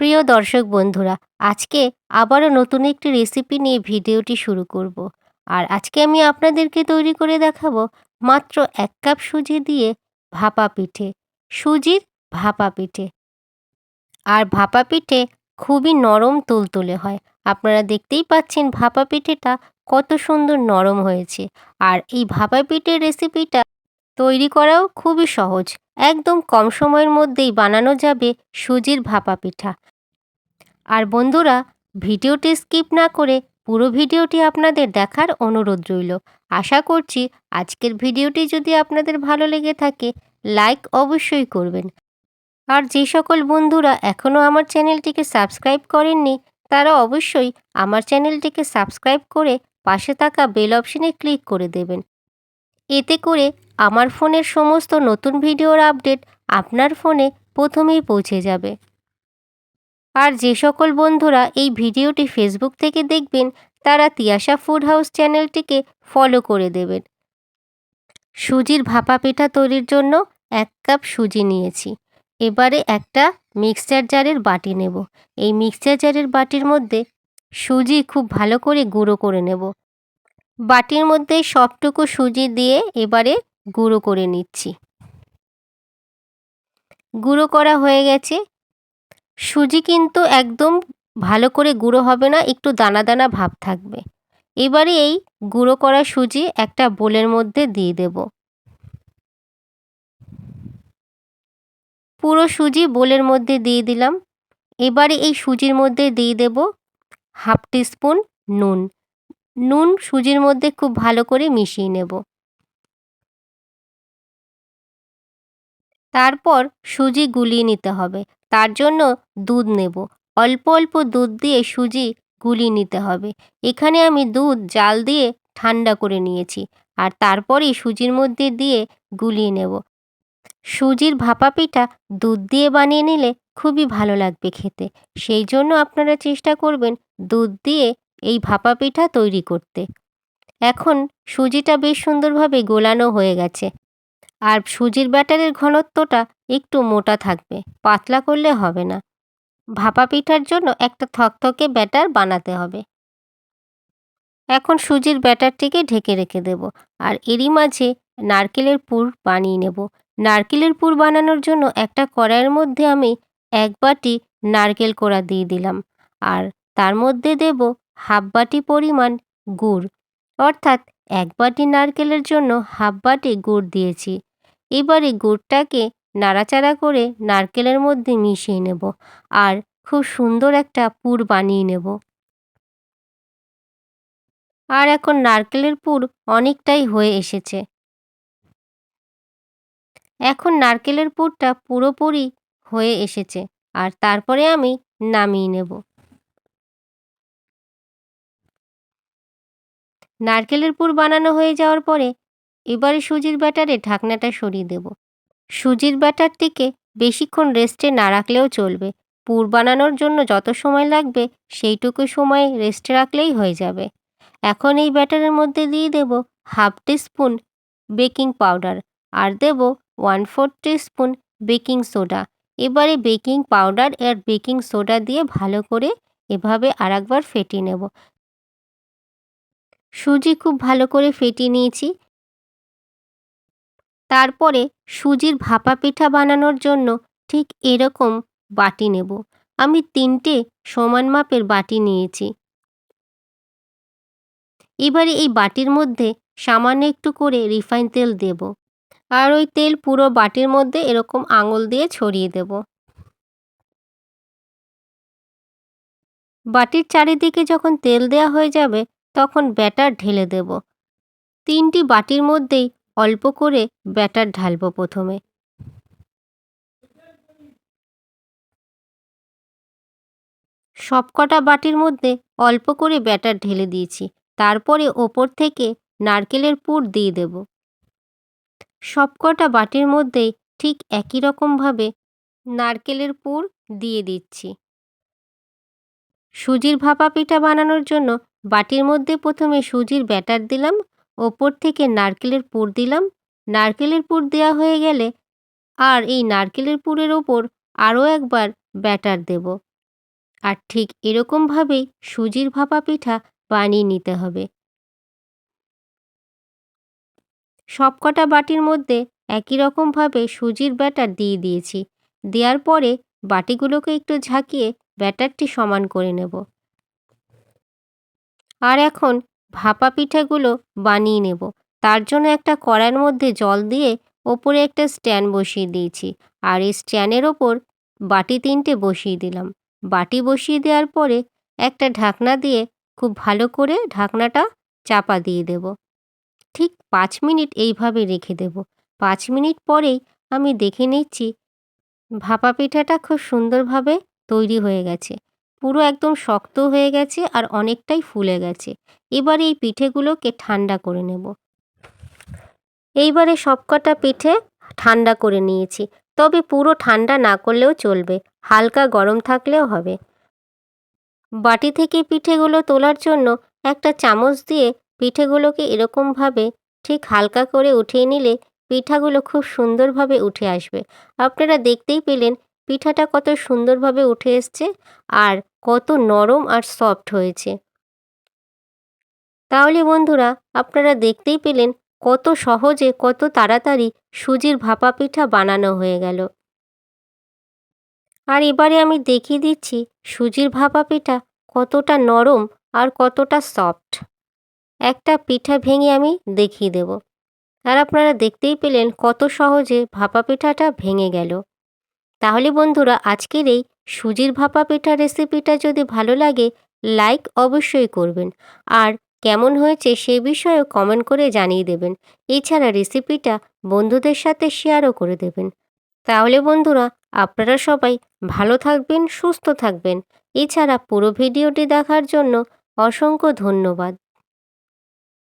প্রিয় দর্শক বন্ধুরা, আজকে আবারও নতুন একটি রেসিপি নিয়ে ভিডিওটি শুরু করব। আর আজকে আমি আপনাদেরকে তৈরি করে দেখাবো মাত্র এক কাপ সুজি দিয়ে ভাপা পিঠে, সুজির ভাপা পিঠে। আর ভাপা পিঠে খুবই নরম তুলতুলে হয়। আপনারা দেখতেই পাচ্ছেন ভাপা পিঠেটা কত সুন্দর নরম হয়েছে। আর এই ভাপা পিঠের রেসিপিটা তৈরি করাও খুবই সহজ। একদম কম সময়ের মধ্যেই বানানো যাবে সুজির ভাপা পিঠা। আর বন্ধুরা, ভিডিওটি স্কিপ না করে পুরো ভিডিওটি আপনাদের দেখার অনুরোধ রইল। আশা করছি আজকের ভিডিওটি যদি আপনাদের ভালো লেগে থাকে, লাইক অবশ্যই করবেন। আর যে সকল বন্ধুরা এখনও আমার চ্যানেলটিকে সাবস্ক্রাইব করেননি, তারা অবশ্যই আমার চ্যানেলটিকে সাবস্ক্রাইব করে পাশে থাকা বেল অপশনে ক্লিক করে দেবেন। এতে করে আমার ফোনের সমস্ত নতুন ভিডিওর আপডেট আপনার ফোনে প্রথমেই পৌঁছে যাবে। আর যে সকল বন্ধুরা এই ভিডিওটি ফেসবুক থেকে দেখবেন, তারা তিয়াশা ফুড হাউস চ্যানেলটিকে ফলো করে দেবেন। সুজির ভাপা পিঠা তৈরির জন্য এক কাপ সুজি নিয়েছি। এবারে একটা মিক্সচার জারের বাটি নেব। এই মিক্সচার জারের বাটির মধ্যে সুজি খুব ভালো করে গুঁড়ো করে নেব। বাটির মধ্যে সবটুকু সুজি দিয়ে এবারে গুঁড়ো করে নিচ্ছি। গুঁড়ো করা হয়ে গেছে। সুজি কিন্তু একদম ভালো করে গুঁড়ো হবে না, একটু দানা দানা ভাব থাকবে। এবারে এই গুঁড়ো করা সুজি একটা বোলের মধ্যে দিয়ে দেব। পুরো সুজি বোলের মধ্যে দিয়ে দিলাম। এবারে এই সুজির মধ্যে দিয়ে দেব হাফ টিস্পুন নুন। নুন সুজির মধ্যে খুব ভালো করে মিশিয়ে নেব। তারপর সুজি গুলিয়ে নিতে হবে। তার জন্য দুধ নেব। অল্প অল্প দুধ দিয়ে সুজি গুলিয়ে নিতে হবে। এখানে আমি দুধ, জাল দিয়ে ঠান্ডা করে নিয়েছি আর তারপরেই সুজির মধ্যে দিয়ে গুলিয়ে নেব। সুজির ভাপা পিঠা দুধ দিয়ে বানিয়ে নিলে খুবই ভালো লাগবে খেতে। সেই জন্য আপনারা চেষ্টা করবেন দুধ দিয়ে এই ভাপা পিঠা তৈরি করতে। এখন সুজিটা বেশ সুন্দরভাবে গোলানো হয়ে গেছে। আর সুজির ব্যাটারের ঘনত্বটা একটু মোটা থাকবে, পাতলা করলে হবে না। ভাপা পিঠার জন্য একটা থকথকে ব্যাটার বানাতে হবে। এখন সুজির ব্যাটারটিকে ঢেকে রেখে দেব আর এরই মাঝে নারকেলের পুর বানিয়ে নেব। নারকেলের পুর বানানোর জন্য একটা কড়াইয়ের মধ্যে আমি এক বাটি নারকেল কোড়া দিয়ে দিলাম আর তার মধ্যে দেব হাফ বাটি পরিমাণ গুড়। অর্থাৎ এক বাটি নারকেলের জন্য হাফ বাটি গুড় দিয়েছি। এবারে গুড়টাকে নাড়াচাড়া করে নারকেলের মধ্যে মিশিয়ে নেব আর খুব সুন্দর একটা পুর বানিয়ে নেব। আর এখন নারকেলের পুর অনেকটাই হয়ে এসেছে। এখন নারকেলের পুরটা পুরোপুরি হয়ে এসেছে আর তারপরে আমি নামিয়ে নেব। নারকেলের পুর বানানো হয়ে যাওয়ার পরে এবারে সুজির ব্যাটারে ঢাকনাটা সরিয়ে দেব। সুজির ব্যাটারটিকে বেশিক্ষণ রেস্টে না রাখলেও চলবে। পুর বানানোর জন্য যত সময় লাগবে, সেইটুকু সময় রেস্টে রাখলেই হয়ে যাবে। এখন এই ব্যাটারের মধ্যে দিয়ে দেব হাফ স্পুন বেকিং পাউডার আর দেব one four spoon baking soda. এবারে বেকিং পাউডার আর বেকিং সোডা দিয়ে ভালো করে এভাবে আর একবার ফেটিয়ে নেব। সুজি খুব ভালো করে ফেটিয়ে নিয়েছি। তারপরে সুজির ভাপা পিঠা বানানোর জন্য ঠিক এরকম বাটি নেব। আমি তিনটে সমান মাপের বাটি নিয়েছি। এবারে এই বাটির মধ্যে সামান্য একটু করে রিফাইন তেল দেব আর ওই তেল পুরো বাটির মধ্যে এরকম আঙুল দিয়ে ছড়িয়ে দেব। বাটির চারিদিকে যখন তেল দেওয়া হয়ে যাবে তখন ব্যাটার ঢেলে দেব। তিনটি বাটির মধ্যেই অল্প করে ব্যাটার ঢালবো প্রথমে। সবকটা বাটির মধ্যে অল্প করে ব্যাটার ঢেলে দিয়েছি। তারপরে ওপর থেকে নারকেলের পুর দিয়ে দেব। সবকটা বাটির মধ্যেই ঠিক একই রকমভাবে নারকেলের পুর দিয়ে দিচ্ছি। সুজির ভাপা পিঠা বানানোর জন্য বাটির মধ্যে প্রথমে সুজির ব্যাটার দিলাম। ওপর থেকে নারকেলের পুর দিলাম। নারকেলের পুর দেওয়া হয়ে গেলে আর এই নারকেলের পুরের ওপর আরও একবার ব্যাটার দেব। আর ঠিক এরকমভাবেই সুজির ভাপা পিঠা বানিয়ে নিতে হবে। সবকটা বাটির মধ্যে একই রকমভাবে সুজির ব্যাটার দিয়ে দিয়েছি। দেওয়ার পরে বাটিগুলোকে একটু ঝাঁকিয়ে ব্যাটারটি সমান করে নেব। আর এখন ভাপা পিঠাগুলো বানিয়ে নেব। তার জন্য একটা কড়াইয়ের মধ্যে জল দিয়ে ওপরে একটা স্ট্যান্ড বসিয়ে দিয়েছি আর এই স্ট্যান্ডের ওপর বাটি তিনটে বসিয়ে দিলাম। বাটি বসিয়ে দেওয়ার পরে একটা ঢাকনা দিয়ে খুব ভালো করে ঢাকনাটা চাপা দিয়ে দেব। ঠিক পাঁচ মিনিট এইভাবে রেখে দেব। পাঁচ মিনিট পরেই আমি দেখে নিচ্ছি ভাপা পিঠাটা খুব সুন্দরভাবে তৈরি হয়ে গেছে। পুরো একদম শক্ত হয়ে গেছে আর অনেকটাই ফুলে গেছে। এবার এই পিঠেগুলোকে ঠান্ডা করে নেব। এইবারে সবকটা পিঠে ঠান্ডা করে নিয়েছি। তবে পুরো ঠান্ডা না করলেও চলবে, হালকা গরম থাকলেও হবে। বাটি থেকে পিঠেগুলো তোলার জন্য একটা চামচ দিয়ে পিঠেগুলোকে এরকমভাবে ঠিক হালকা করে উঠিয়ে নিলে পিঠাগুলো খুব সুন্দরভাবে উঠে আসবে। আপনারা দেখতেই পেলেন পিঠাটা কত সুন্দরভাবে উঠে এসছে। আর কত নরম আর সফট হয়েছে। তাহলে বন্ধুরা, আপনারা দেখতেই পেলেন কত সহজে, কত তাড়াতাড়ি সুজির ভাপা পিঠা বানানো হয়ে গেল। আর এবারে আমি দেখিয়ে দিচ্ছি সুজির ভাপা পিঠা কতটা নরম আর কতটা সফট। একটা পিঠা ভেঙে আমি দেখিয়ে দেব। আর আপনারা দেখতেই পেলেন কত সহজে ভাপা পিঠাটা ভেঙে গেল। তাহলে বন্ধুরা, আজকের এই সুজির ভাপা পিঠা রেসিপিটা যদি ভালো লাগে লাইক অবশ্যই করবেন। আর কেমন হয়েছে সে বিষয়েও কমেন্ট করে জানিয়ে দেবেন। এছাড়া রেসিপিটা বন্ধুদের সাথে শেয়ারও করে দেবেন। তাহলে বন্ধুরা, আপনারা সবাই ভালো থাকবেন, সুস্থ থাকবেন। এছাড়া পুরো ভিডিওটি দেখার জন্য অসংখ্য ধন্যবাদ।